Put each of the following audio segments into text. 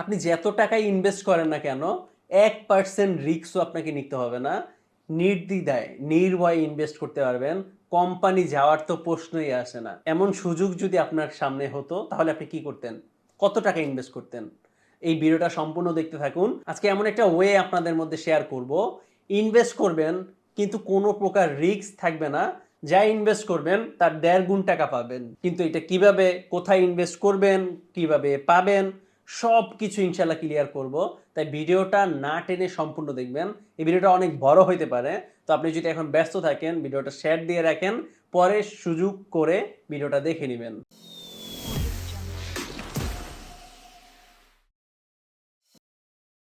আপনি যত টাকায় ইনভেস্ট করেন না কেন, এক পার্সেন্ট রিস্কও আপনাকে নিতে হবে না। নির্দ্বিধায়, নির্ভয়ে ইনভেস্ট করতে পারবেন। কোম্পানি যাওয়ার তো প্রশ্নই আসে না। এমন সুযোগ যদি আপনার সামনে হতো, তাহলে আপনি কি করতেন? কত টাকা ইনভেস্ট করতেন? এই ভিডিওটা সম্পূর্ণ দেখতে থাকুন। আজকে এমন একটা ওয়ে আপনাদের মধ্যে শেয়ার করব। ইনভেস্ট করবেন, কিন্তু কোনো প্রকার রিস্ক থাকবে না। যা ইনভেস্ট করবেন, তার দেড় গুণ টাকা পাবেন। কিন্তু এটা কীভাবে, কোথায় ইনভেস্ট করবেন, কীভাবে পাবেন সব কিছু ইনশাল্লাহ ক্লিয়ার করব। তাই ভিডিওটা না টেনে সম্পূর্ণ দেখবেন। এই ভিডিওটা অনেক বড় হইতে পারে। তো আপনি যদি এখন ব্যস্ত থাকেন, ভিডিওটা শেয়ার দিয়ে রাখেন, পরে সুযোগ করে ভিডিওটা দেখে নেবেন।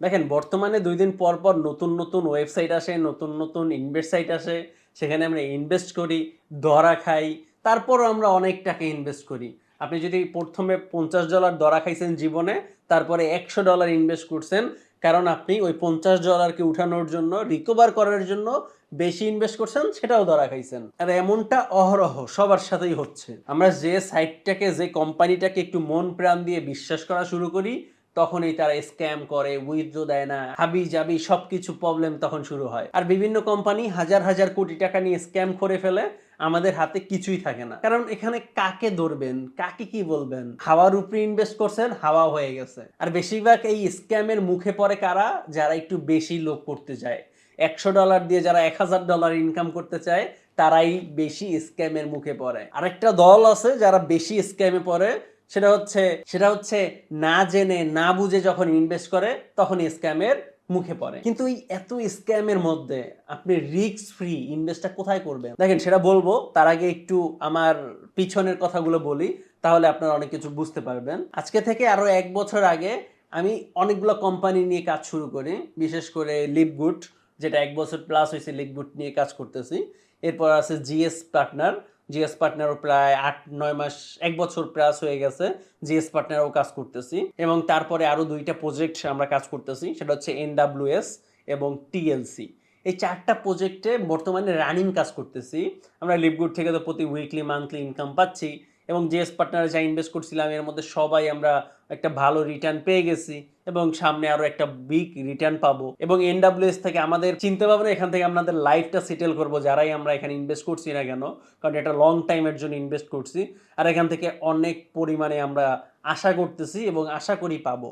দেখেন, বর্তমানে দুই দিন পর পর নতুন নতুন ওয়েবসাইট আসে, নতুন নতুন ইনভেস্ট সাইট আসে। সেখানে আমরা ইনভেস্ট করি দরা খাই। তারপরও আমরা অনেক টাকা ইনভেস্ট করি। আপনি যদি প্রথমে পঞ্চাশ ডলার দরা খাইছেন জীবনে, তারপরে একশো ডলার ইনভেস্ট করছেন, কারণ আপনি ওই পঞ্চাশ ডলারকে উঠানোর জন্য রিকভার করার জন্য বেশি ইনভেস্ট করছেন, সেটাও ধরা খাইছেন। আর এমনটা অহরহ সবার সাথেই হচ্ছে। আমরা যে সাইটটাকে যে কোম্পানিটাকে একটু মন প্রাণ দিয়ে বিশ্বাস করা শুরু করি, তখনই তারা স্ক্যাম করে উইথড্রো দেয় না হাবি জাবি সবকিছু প্রবলেম তখন শুরু হয়। আর বিভিন্ন কোম্পানি হাজার হাজার কোটি টাকা নিয়ে স্ক্যাম করে ফেলে আমাদের হাতে কিছুই থাকে না। কারণ এখানে কাকে ধরবেন, কাকে কি বলবেন? হাওয়ার উপরে ইনভেস্ট করছেন, হাওয়া হয়ে গেছে। আর বেশিরভাগ এই স্ক্যামের মুখে পড়ে কারা? যারা একটু বেশি লোক করতে চায়। একশো ডলার দিয়ে যারা এক হাজার ডলার ইনকাম করতে চায়, তারাই বেশি স্ক্যামের মুখে পড়ে। আরেকটা দল আছে যারা বেশি স্ক্যামে পড়ে, সেটা হচ্ছে সেটা হচ্ছে না জেনে, না বুঝে যখন ইনভেস্ট করে, তখন স্ক্যামের মুখে পড়ে। কিন্তু এই এত স্ক্যামের মধ্যে আপনি রিস্ক ফ্রি ইনভেস্টটা কোথায় করবেন? দেখেন, সেটা বলব, তার আগে একটু আমার পিছনের কথাগুলো বলি, তাহলে আপনারা অনেক কিছু বুঝতে পারবেন। আজকে থেকে আরও এক বছর আগে আমি অনেকগুলো কোম্পানি নিয়ে কাজ শুরু করি, বিশেষ করে লিপগুড যেটা এক বছর প্লাস হয়েছে লিপগুড নিয়ে কাজ করতেছি। এরপর আছে জিএস পার্টনার জিএস পার্টনারও প্রায় আট, নয় মাস, এক বছর প্রাস হয়ে গেছে জিএস পার্টনারও কাজ করতেছি। এবং তারপরে আরও দুইটা প্রজেক্ট আমরা কাজ করতেছি, সেটা হচ্ছে এনডাব্লিউএস এবং টিএলসি এই চারটা প্রজেক্টে বর্তমানে রানিং কাজ করতেছি। আমরা লিপগুড থেকে তো প্রতি উইকলি মান্থলি ইনকাম পাচ্ছি। এবং জিএস পার্টনারে যা ইনভেস্ট করছিলাম, এর মধ্যে সবাই আমরা একটা ভালো রিটার্ন পেয়ে গেছি এবং সামনে আরও একটা বিগ রিটার্ন পাবো। এবং এনডাব্লিউএস থেকে আমাদের চিন্তা ভাবনা এখান থেকে আমাদের লাইফটা সেটেল করব, যারাই আমরা এখানে ইনভেস্ট করছি না কেন, কারণ এটা লং টাইমের জন্য ইনভেস্ট করছি। আর এখান থেকে অনেক পরিমাণে আমরা আশা করতেছি এবং আশা করি পাবো।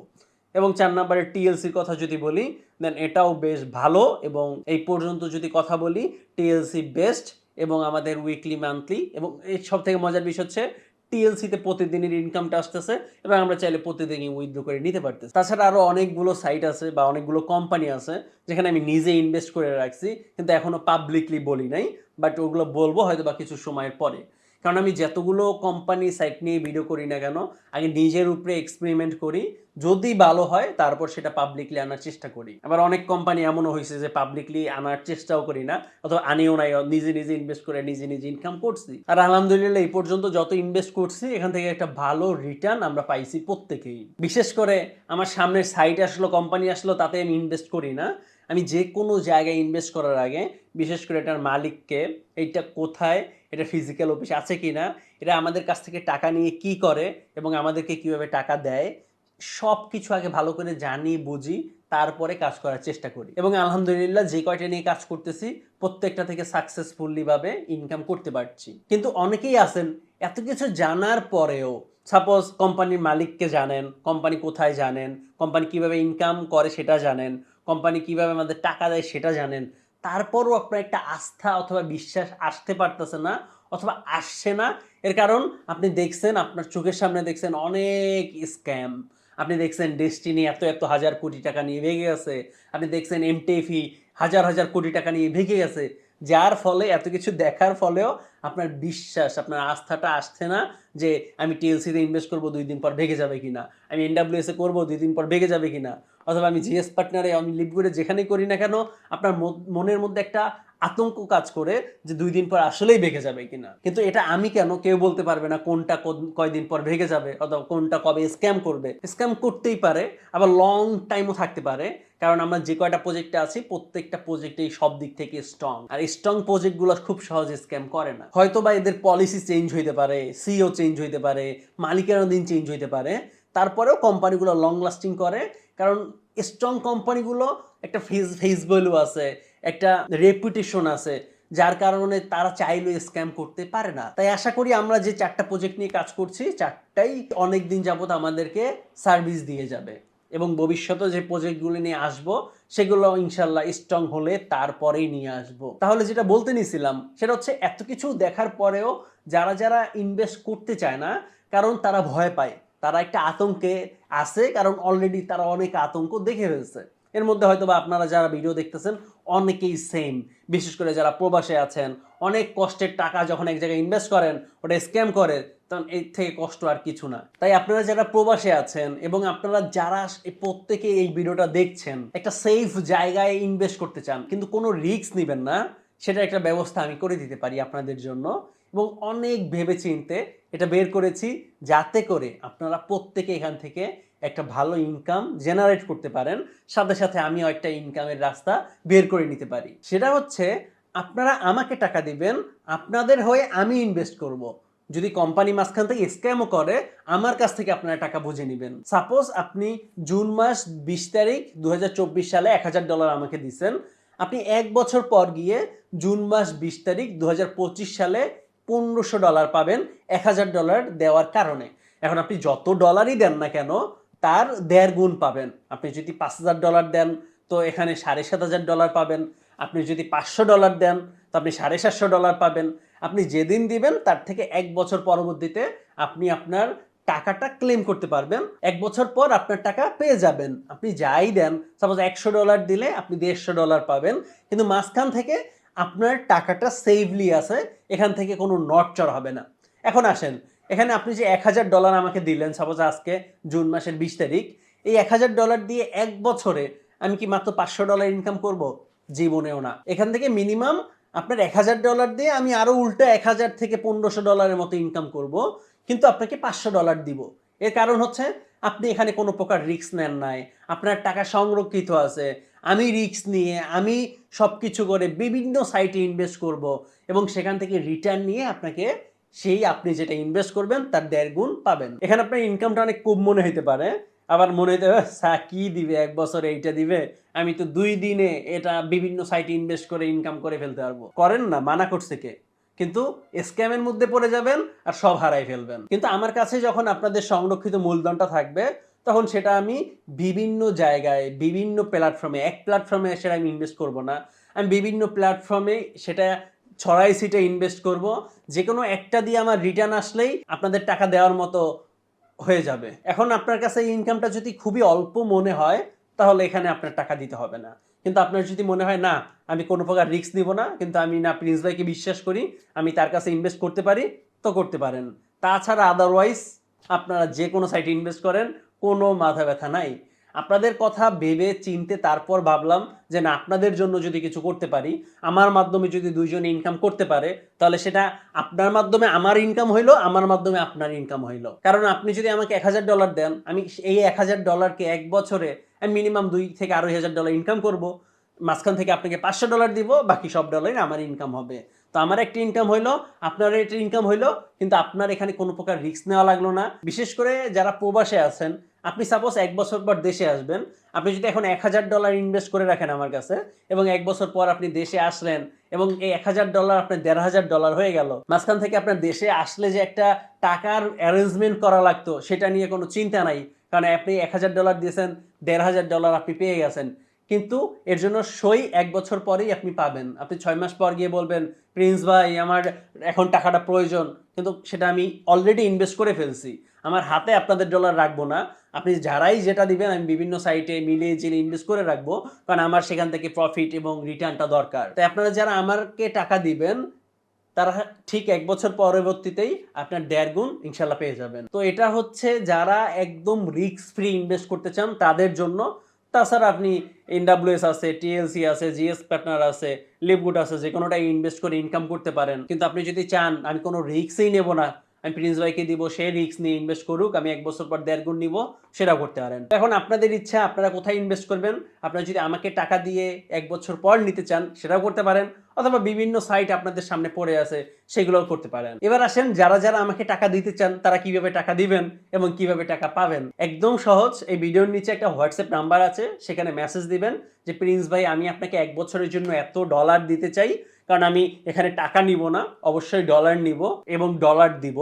এবং চার নম্বরের টিএলসির কথা যদি বলি দেন এটাও বেশ ভালো এবং এই পর্যন্ত যদি কথা বলি টিএলসি বেস্ট এবং আমাদের উইকলি মান্থলি এবং এর সব থেকে মজার বিষয় হচ্ছে টিএলসিতে প্রতিদিনের ইনকামটা আসতেছে এবং আমরা চাইলে প্রতিদিনই উইথড্র করে নিতে পারতেছি। তাছাড়া আরও অনেকগুলো সাইট আছে বা অনেকগুলো কোম্পানি আছে যেখানে আমি নিজে ইনভেস্ট করে রাখছি, কিন্তু এখনও পাবলিকলি বলি নাই বাট ওগুলো বলব হয়তো বা কিছু সময়ের পরে। কারণ আমি যতগুলো কোম্পানি সাইট নিয়ে ভিডিও করি না কেন আগে নিজের উপরে এক্সপেরিমেন্ট করি, যদি ভালো হয় তারপর সেটা পাবলিকলি আনার চেষ্টা করি। আবার অনেক কোম্পানি এমনও হয়েছে যে পাবলিকলি আনার চেষ্টাও করি না, অথবা আনিও নাই, নিজে নিজে ইনভেস্ট করে নিজে নিজে ইনকাম করছি। আর আলহামদুলিল্লাহ, এই পর্যন্ত যত ইনভেস্ট করছি, এখান থেকে একটা ভালো রিটার্ন আমরা পাইছি প্রত্যেকেই। বিশেষ করে আমার সামনের সাইট আসলো কোম্পানি আসলো, তাতে আমি ইনভেস্ট করি না। আমি যে কোনো জায়গায় ইনভেস্ট করার আগে, বিশেষ করে এটার মালিককে, এইটা কোথায় এটা ফিজিক্যাল অফিস আছে কি না এটা আমাদের কাছ থেকে টাকা নিয়ে কি করে এবং আমাদেরকে কীভাবে টাকা দেয় সব কিছু আগে ভালো করে জানি, বুঝি, তারপরে কাজ করার চেষ্টা করি। এবং আলহামদুলিল্লাহ যে কয়টা নিয়ে কাজ করতেছি, প্রত্যেকটা থেকে সাকসেসফুলি ভাবে ইনকাম করতে পারছি। কিন্তু অনেকেই আছেন, এত কিছু জানার পরেও সাপোজ কোম্পানির মালিককে জানেন কোম্পানি কোথায় জানেন কোম্পানি কীভাবে ইনকাম করে সেটা জানেন কোম্পানি কীভাবে আমাদের টাকা দেয় সেটা জানেন তারপরও আপনার একটা আস্থা অথবা বিশ্বাস আসতে পারতেছে না অথবা আসছে না। এর কারণ আপনি দেখছেন, আপনার চোখের সামনে দেখছেন অনেক স্ক্যাম। আপনি দেখছেন ডেস্টিনি এত এত হাজার কোটি টাকা নিয়ে ভেঙে গেছে। আপনি দেখছেন এমটেফি হাজার হাজার কোটি টাকা নিয়ে ভেঙে গেছে। যার ফলে, এত কিছু দেখার ফলেও আপনার বিশ্বাস, আপনার আস্থাটা আসছে না যে আমি টিএলসিতে ইনভেস্ট করব, দুই দিন পর ভেঙে যাবে কিনা। আমি এনডাব্লিউএসে করব, দুই দিন পর ভেঙে যাবে কিনা। অথবা আমি জিএস পার্টনারে আমি লিপগুড়ে যেখানেই করি না কেন, আপনার মনের মধ্যে একটা আতঙ্ক কাজ করে যে দুই দিন পর আসলেই ভেঙে যাবে কিনা। কিন্তু এটা আমি কেন, কেউ বলতে পারবে না কোনটা কয়দিন পর ভেঙে যাবে অথবা কোনটা কবে স্ক্যাম করবে। স্ক্যাম করতেই পারে, আবার লং টাইমও থাকতে পারে, কারণ আমরা যে কয়টা প্রজেক্টে আছি, প্রত্যেকটা প্রজেক্টেই সব দিক থেকে স্ট্রং আর স্ট্রং প্রজেক্টগুলো খুব সহজে স্ক্যাম করে না। হয়তো বা এদের পলিসি চেঞ্জ হইতে পারে সিও চেঞ্জ হইতে পারে মালিকের দিন চেঞ্জ হইতে পারে তারপরেও কোম্পানিগুলো লং লাস্টিং করে, কারণ স্ট্রং কোম্পানিগুলো একটা ফেস ফেস ভ্যালু আছে, একটা রেপুটেশন আছে, যার কারণে তারা চাইলেও স্ক্যাম করতে পারে না। তাই আশা করি আমরা যে চারটা প্রজেক্ট নিয়ে কাজ করছি, চারটাই অনেক দিন যাবত আমাদেরকে সার্ভিস দিয়ে যাবে। এবং ভবিষ্যতে যে প্রজেক্টগুলো নিয়ে আসব, সেগুলো ইনশাল্লাহ স্ট্রং হলে তারপরেই নিয়ে আসব। তাহলে যেটা বলতে নিছিলাম সেটা হচ্ছে এত কিছু দেখার পরেও যারা যারা ইনভেস্ট করতে চায় না, কারণ তারা ভয় পায়। তারা একটা আতঙ্কে আছে, কারণ অলরেডি তারা অনেক আতঙ্ক দেখে ফেলছে। এর মধ্যে হয়তো বা আপনারা যারা ভিডিও দেখতেছেন, অনেকেই সেম বিশেষ করে যারা প্রবাসে আছেন, অনেক কষ্টের টাকা যখন এক জায়গায় ইনভেস্ট করেন, ওটা স্ক্যাম করে, তখন এর থেকে কষ্ট আর কিছু না। তাই আপনারা যারা প্রবাসে আছেন এবং আপনারা যারা প্রত্যেকে এই ভিডিওটা দেখছেন, একটা সেফ জায়গায় ইনভেস্ট করতে চান, কিন্তু কোনো রিস্ক নেবেন না সেটা একটা ব্যবস্থা আমি করে দিতে পারি আপনাদের জন্য। এবং অনেক ভেবে চিনতে এটা বের করেছি যাতে করে আপনারা প্রত্যেকে এখান থেকে একটা ভালো ইনকাম জেনারেট করতে পারেন। সাথে সাথে আমিও একটা ইনকামের রাস্তা বের করে নিতে পারি। সেটা হচ্ছে, আপনারা আমাকে টাকা দিবেন, আপনাদের হয়ে আমি ইনভেস্ট করব। যদি কোম্পানি মাঝখান থেকে স্ক্যামও করে, আমার কাছ থেকে আপনারা টাকা বুঝে নেবেন। সাপোজ আপনি জুন মাস বিশ তারিখ দু হাজার চব্বিশ সালে এক হাজার ডলার আমাকে দিছেন। আপনি এক বছর পর গিয়ে জুন মাস বিশ তারিখ দু হাজার পঁচিশ সালে পনেরোশো ডলার পাবেন, এক হাজার ডলার দেওয়ার কারণে। এখন আপনি যত ডলারই দেন না কেন, তার দেড় গুণ পাবেন। আপনি যদি পাঁচ হাজার ডলার দেন, তো এখানে সাড়ে সাত হাজার ডলার পাবেন। আপনি যদি পাঁচশো ডলার দেন, তো আপনি সাড়ে সাতশো ডলার পাবেন। আপনি যেদিন দিবেন, তার থেকে এক বছর পরবর্তীতে আপনি আপনার টাকাটা ক্লেম করতে পারবেন। এক বছর পর আপনার টাকা পেয়ে যাবেন। আপনি যাই দেন, সাপোজ একশো ডলার দিলে আপনি দেড়শো ডলার পাবেন। কিন্তু মাঝখান থেকে আপনার টাকাটা সেফলি আছে, এখান থেকে কোনো নটচর হবে না। এখন আসেন, এখানে আপনি যে এক হাজার ডলার আমাকে দিলেন সাপোজ আজকে জুন মাসের বিশ তারিখ, এই এক হাজার ডলার দিয়ে এক বছরে আমি কি মাত্র পাঁচশো ডলার ইনকাম করব? জীবনেও না। এখান থেকে মিনিমাম আপনার এক হাজার ডলার দিয়ে আমি আরও উল্টো এক হাজার থেকে পনেরোশো ডলারের মতো ইনকাম করব, কিন্তু আপনাকে পাঁচশো ডলার দিব। এর কারণ হচ্ছে, আপনি এখানে কোনো প্রকার রিস্ক নেন নাই, আপনার টাকা সংরক্ষিত আছে আমি রিস্ক নিয়ে, আমি সব কিছু করে বিভিন্ন সাইটে ইনভেস্ট করব এবং সেখান থেকে রিটার্ন নিয়ে আপনাকে সেই আপনি যেটা ইনভেস্ট করবেন তার দেড় গুণ পাবেন। এখানে আপনার ইনকামটা অনেক কম মনে হতে পারে। আবার মনে হতে হবে সা কি দিবে? এক বছরে এইটা দিবে? আমি তো দুই দিনে এটা বিভিন্ন সাইটে ইনভেস্ট করে ইনকাম করে ফেলতে পারব। করেন না, মানা করছে কে? কিন্তু স্ক্যামের মধ্যে পড়ে যাবেন আর সব হারাই ফেলবেন। কিন্তু আমার কাছে যখন আপনাদের সংরক্ষিত মূলধনটা থাকবে তখন সেটা আমি বিভিন্ন জায়গায়, বিভিন্ন প্ল্যাটফর্মে এক প্ল্যাটফর্মে সেটা আমি ইনভেস্ট করব না। আমি বিভিন্ন প্ল্যাটফর্মে সেটা ছড়াই সিটে ইনভেস্ট করব। যে কোনো একটা দিয়ে আমার রিটার্ন আসলেই আপনাদের টাকা দেওয়ার মতো হয়ে যাবে। এখন আপনার কাছে এই ইনকামটা যদি খুবই অল্প মনে হয়, তাহলে এখানে আপনার টাকা দিতে হবে না। কিন্তু আপনার যদি মনে হয়, না, আমি কোনো প্রকার রিস্ক নিব না, কিন্তু আমি না প্রিন্স ভাইকে বিশ্বাস করি, আমি তার কাছে ইনভেস্ট করতে পারি, তো করতে পারেন। তাছাড়া আদারওয়াইজ আপনারা যে কোনো সাইটে ইনভেস্ট করেন কোনো মাথা ব্যথা নাই। আপনাদের কথা ভেবে, চিনতে তারপর ভাবলাম যে না, আপনাদের জন্য যদি কিছু করতে পারি, আমার মাধ্যমে যদি দুইজন ইনকাম করতে পারে, তাহলে সেটা আপনার মাধ্যমে আমার ইনকাম হইল, আমার মাধ্যমে আপনার ইনকাম হইল। কারণ আপনি যদি আমাকে এক হাজার ডলার দেন, আমি এই এক হাজার ডলারকে এক বছরে আমি মিনিমাম দুই থেকে আড়াই হাজার ডলার ইনকাম করব, মাঝখান থেকে আপনাকে পাঁচশো ডলার দিব, বাকি সব ডলারই আমার ইনকাম হবে। তো আমার একটা ইনকাম হইল, আপনার একটা ইনকাম হইল, কিন্তু আপনার এখানে কোনো প্রকার রিস্ক নেওয়া লাগল না। বিশেষ করে যারা প্রবাসে আছেন আপনি সাপোজ এক বছর পর দেশে আসবেন, আপনি যদি এখন এক হাজার ডলার ইনভেস্ট করে রাখেন আমার কাছে, এবং এক বছর পর আপনি দেশে আসলেন, এবং এই এক হাজার ডলার আপনার দেড় হাজার ডলার হয়ে গেল, মাঝখান থেকে আপনার দেশে আসলে যে একটা টাকার অ্যারেঞ্জমেন্ট করা লাগতো, সেটা নিয়ে কোনো চিন্তা নাই, কারণ আপনি এক হাজার ডলার দিয়েছেন, দেড় হাজার ডলার আপনি পেয়ে গেছেন। কিন্তু এর জন্য সই এক বছর পরেই আপনি পাবেন। আপনি ছয় মাস পর গিয়ে বলবেন প্রিন্স ভাই, আমার এখন টাকাটা প্রয়োজন। কিন্তু সেটা আমি অলরেডি ইনভেস্ট করে ফেলছি। আমার হাতে আপনাদের ডলার রাখব না। আপনি যারাই যেটা দিবেন, আমি বিভিন্ন সাইটে মিলিয়ে জিলে ইনভেস্ট করে রাখব, কারণ আমার সেখান থেকে প্রফিট এবং রিটার্নটা দরকার। তাই আপনারা যারা আমাকে টাকা দিবেন, তারা ঠিক এক বছর পরবর্তীতেই আপনার দেড় গুণ ইনশাল্লাহ পেয়ে যাবেন। তো এটা হচ্ছে যারা একদম রিস্ক ফ্রি ইনভেস্ট করতে চান, তাদের জন্য তাছাড়া আপনি এনডাব্লিউএস আছে টিএলসি আছে জিএস পার্টনার আছে লিভগুড আছে যে কোনোটাই ইনভেস্ট করে ইনকাম করতে পারেন। কিন্তু আপনি যদি চান, আমি কোনো রিস্কই নেব না। আমি প্রিন্স ভাইকে দিব, সে রিস্ক নিয়ে ইনভেস্ট করুক, আমি এক বছর পর দেড় গুণ নিব, সেটাও করতে পারেন। এখন আপনাদের ইচ্ছা, আপনারা কোথায় ইনভেস্ট করবেন? আপনারা যদি আমাকে টাকা দিয়ে এক বছর পর নিতে চান, সেটাও করতে পারেন, অথবা বিভিন্ন সাইট আপনাদের সামনে পড়ে আছে, সেগুলোও করতে পারেন। এবার আসেন, যারা যারা আমাকে টাকা দিতে চান, তারা কীভাবে টাকা দিবেন এবং কীভাবে টাকা পাবেন? একদম সহজ, এই ভিডিওর নিচে একটা হোয়াটসঅ্যাপ নাম্বার আছে, সেখানে মেসেজ দিবেন যে প্রিন্স ভাই, আমি আপনাকে এক বছরের জন্য এত ডলার দিতে চাই কারণ আমি এখানে টাকা নিব না, অবশ্যই ডলার নিব এবং ডলার দিব।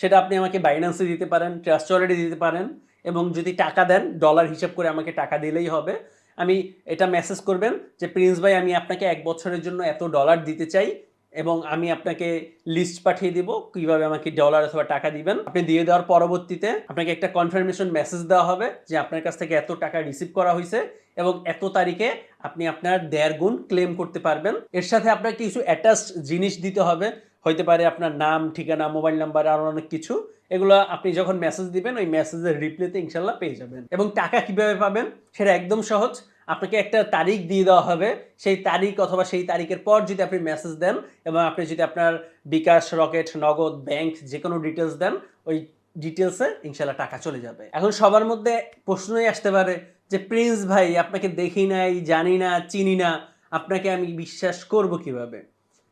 সেটা আপনি আমাকে বাইন্যান্সে দিতে পারেন ট্রাস্ট ওয়ালেটে দিতে পারেন এবং যদি টাকা দেন ডলার হিসাব করে আমাকে টাকা দিলেই হবে। আমি এটা মেসেজ করবেন যে প্রিন্স ভাই, আমি আপনাকে এক বছরের জন্য এত ডলার দিতে চাই এবং আমি আপনাকে লিস্ট পাঠিয়ে দিব কীভাবে আমাকে ডলার অথবা টাকা দিবেন। আপনি দিয়ে দেওয়ার পরবর্তীতে আপনাকে একটা কনফার্মেশন মেসেজ দেওয়া হবে যে আপনার কাছ থেকে এত টাকা রিসিভ করা হয়েছে এবং এত তারিখে আপনি আপনার দেড় গুণ ক্লেম করতে পারবেন। এর সাথে আপনার কিছু অ্যাটাচড জিনিস দিতে হবে, হইতে পারে আপনার নাম, ঠিকানা মোবাইল নাম্বার আরও অনেক কিছু। এগুলো আপনি যখন মেসেজ দিবেন, ওই মেসেজের রিপ্লেতে ইনশাল্লাহ পেয়ে যাবেন। এবং টাকা কীভাবে পাবেন, সেটা একদম সহজ। আপনাকে একটা তারিখ দিয়ে দেওয়া হবে। সেই তারিখ অথবা সেই তারিখের পর যদি আপনি মেসেজ দেন এবং আপনি যদি আপনার বিকাশ, রকেট, নগদ ব্যাংক যে কোনো ডিটেলস দেন, ওই ডিটেলসে ইনশাল্লাহ টাকা চলে যাবে। এখন সবার মধ্যে প্রশ্নই আসতে পারে যে, প্রিন্স ভাই, আপনাকে দেখি নাই, জানি না, চিনি না, আপনাকে আমি বিশ্বাস করব কীভাবে?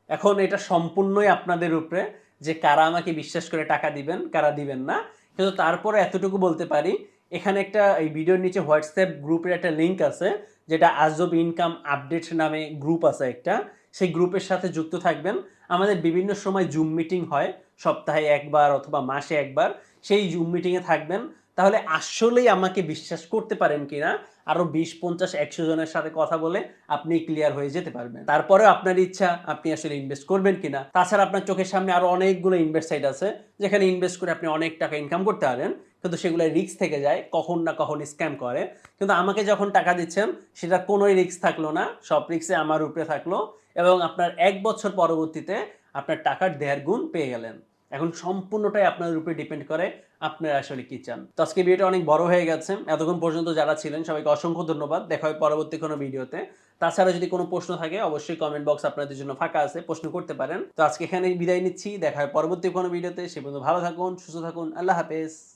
এখন এটা সম্পূর্ণই আপনাদের উপরে যে, কারা আমাকে বিশ্বাস করে টাকা দিবেন, কারা দিবেন না। কিন্তু তারপরে এতটুকু বলতে পারি এখানে একটা, এই ভিডিওর নিচে হোয়াটসঅ্যাপ গ্রুপের একটা লিঙ্ক আছে, যেটা আজব ইনকাম আপডেট নামে গ্রুপ আছে একটা। সেই গ্রুপের সাথে যুক্ত থাকবেন। আমাদের বিভিন্ন সময় জুম মিটিং হয়, সপ্তাহে একবার অথবা মাসে একবার। সেই জুম মিটিংয়ে থাকবেন। তাহলে আসলেই আমাকে বিশ্বাস করতে পারেন কিনা, আরও বিশ, পঞ্চাশ, একশো জনের সাথে কথা বলে আপনি ক্লিয়ার হয়ে যেতে পারবেন। তারপরে আপনার ইচ্ছা, আপনি আসলে ইনভেস্ট করবেন কিনা। তাছাড়া আপনার চোখের সামনে আরও অনেকগুলো ইনভেস্ট সাইট আছে, যেখানে ইনভেস্ট করে আপনি অনেক টাকা ইনকাম করতে পারেন। কিন্তু সেগুলো রিস্ক থেকে যায়, কখন না কখন স্ক্যাম করে। কিন্তু আমাকে যখন টাকা দিচ্ছেন, সেটা কোনোই রিস্ক থাকল না, সব রিস্কে আমার উপরে থাকল এবং আপনার এক বছর পরবর্তীতে আপনার টাকার দেড় গুণ পেয়ে গেলেন। এখন সম্পূর্ণটাই আপনার উপরে ডিপেন্ড করে, আপনার আসলে কি চান। তো আজকে ভিডিওটা অনেক বড় হয়ে গেছে। এতক্ষণ পর্যন্ত যারা ছিলেন, সবাইকে অসংখ্য ধন্যবাদ। দেখা হয় পরবর্তী কোনো ভিডিওতে। তাছাড়া যদি কোনো প্রশ্ন থাকে, অবশ্যই কমেন্ট বক্স আপনাদের জন্য ফাঁকা আছে, প্রশ্ন করতে পারেন। তো আজকে এখানে বিদায় নিচ্ছি। দেখা হয় পরবর্তী কোনো ভিডিওতে। সে পর্যন্ত ভালো থাকুন, সুস্থ থাকুন, আল্লাহ হাফেজ।